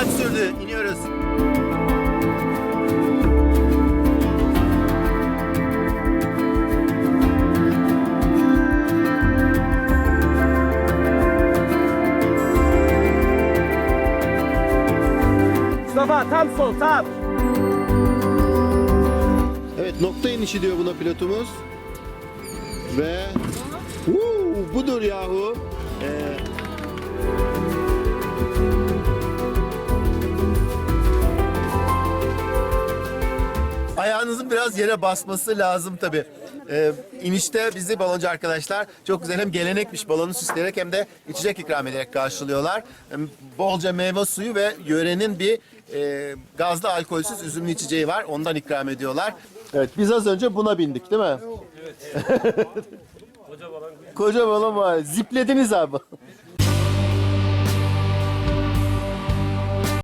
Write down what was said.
saat sürdü. İniyoruz. Mustafa tam sol tam. Evet nokta inişi diyor buna pilotumuz. Ve Uuu, budur yahu. Ee, Ayağınızın biraz yere basması lazım tabi. Ee, inişte bizi baloncu arkadaşlar çok güzel hem gelenekmiş balonu süsleyerek hem de içecek ikram ederek karşılıyorlar. Hem bolca meyve suyu ve yörenin bir e, gazlı alkolsüz üzümlü içeceği var. Ondan ikram ediyorlar. Evet biz az önce buna bindik değil mi? Evet. Koca balon var. Ziplediniz abi.